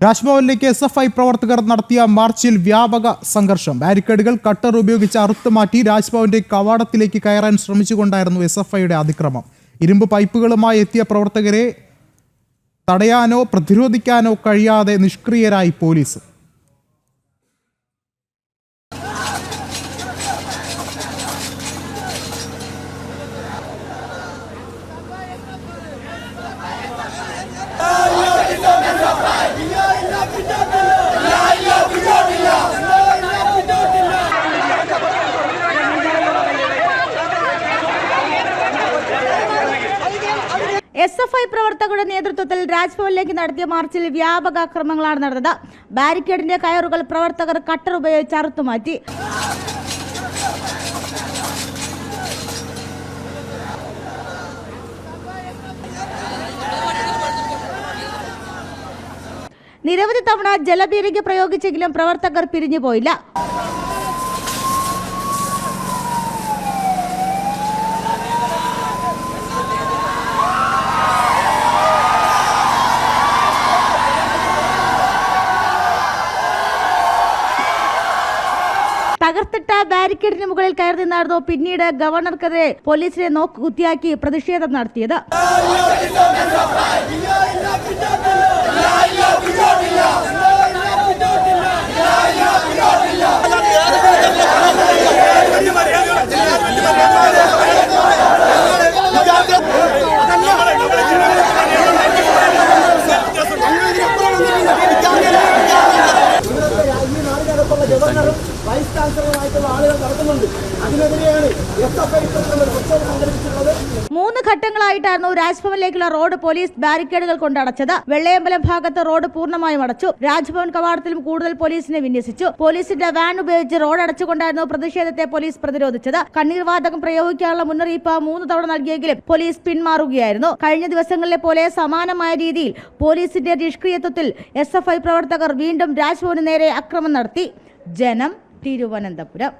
രാജ്ഭവനിലേക്ക് S F I പ്രവർത്തകർ നടത്തിയ മാർച്ചിൽ വ്യാപക സംഘർഷം. ബാരിക്കേഡുകൾ കട്ടർ ഉപയോഗിച്ച് അറുത്ത് മാറ്റി രാജ്ഭവന്റെ കവാടത്തിലേക്ക് കയറാൻ ശ്രമിച്ചുകൊണ്ടായിരുന്നു എസ് എഫ് ഐയുടെ അതിക്രമം. ഇരുമ്പ് പൈപ്പുകളുമായി എത്തിയ പ്രവർത്തകരെ തടയാനോ പ്രതിരോധിക്കാനോ കഴിയാതെ നിഷ്ക്രിയരായി പോലീസ്. എസ് എഫ് ഐ പ്രവർത്തകരുടെ നേതൃത്വത്തിൽ രാജ്ഭവനിലേക്ക് നടത്തിയ മാർച്ചിൽ വ്യാപക അക്രമങ്ങളാണ് നടന്നത്. ബാരിക്കേഡിന്റെ കയറുകൾ പ്രവർത്തകർ കട്ടർ ഉപയോഗിച്ച് അറുത്തുമാറ്റി നിരവധി തവണ ജലപീരങ്കി പ്രയോഗിച്ചെങ്കിലും പ്രവർത്തകർ പിരിഞ്ഞു തകർത്തിട്ട ബാരിക്കേഡിന് മുകളിൽ കയറി നിന്നായിരുന്നു പിന്നീട് ഗവർണർക്കെതിരെ പോലീസിനെ നോക്കുകുത്തിയാക്കി പ്രതിഷേധം നടത്തിയത്. മൂന്ന് ഘട്ടങ്ങളായിട്ടായിരുന്നു രാജ്ഭവനിലേക്കുള്ള റോഡ് പോലീസ് ബാരിക്കേഡുകൾ കൊണ്ടടച്ചത് വെള്ളയമ്പലം ഭാഗത്ത് റോഡ് പൂർണമായും അടച്ചു. രാജ്ഭവൻ കവാടത്തിലും കൂടുതൽ പോലീസിനെ വിന്യസിച്ചു. പോലീസിന്റെ വാൻ ഉപയോഗിച്ച് റോഡ് അടച്ചുകൊണ്ടായിരുന്നു പ്രതിഷേധത്തെ പോലീസ് പ്രതിരോധിച്ചത്. കണ്ണീർ വാതകം പ്രയോഗിക്കാനുള്ള മുന്നറിയിപ്പ് മൂന്ന് തവണ നൽകിയെങ്കിലും പോലീസ് പിന്മാറുകയായിരുന്നു. കഴിഞ്ഞ ദിവസങ്ങളിലെ പോലെ സമാനമായ രീതിയിൽ പോലീസിന്റെ നിഷ്ക്രിയത്വത്തിൽ എസ് പ്രവർത്തകർ വീണ്ടും രാജ്ഭവന് നേരെ അക്രമം നടത്തി. ജനം തിരുവനന്തപുരം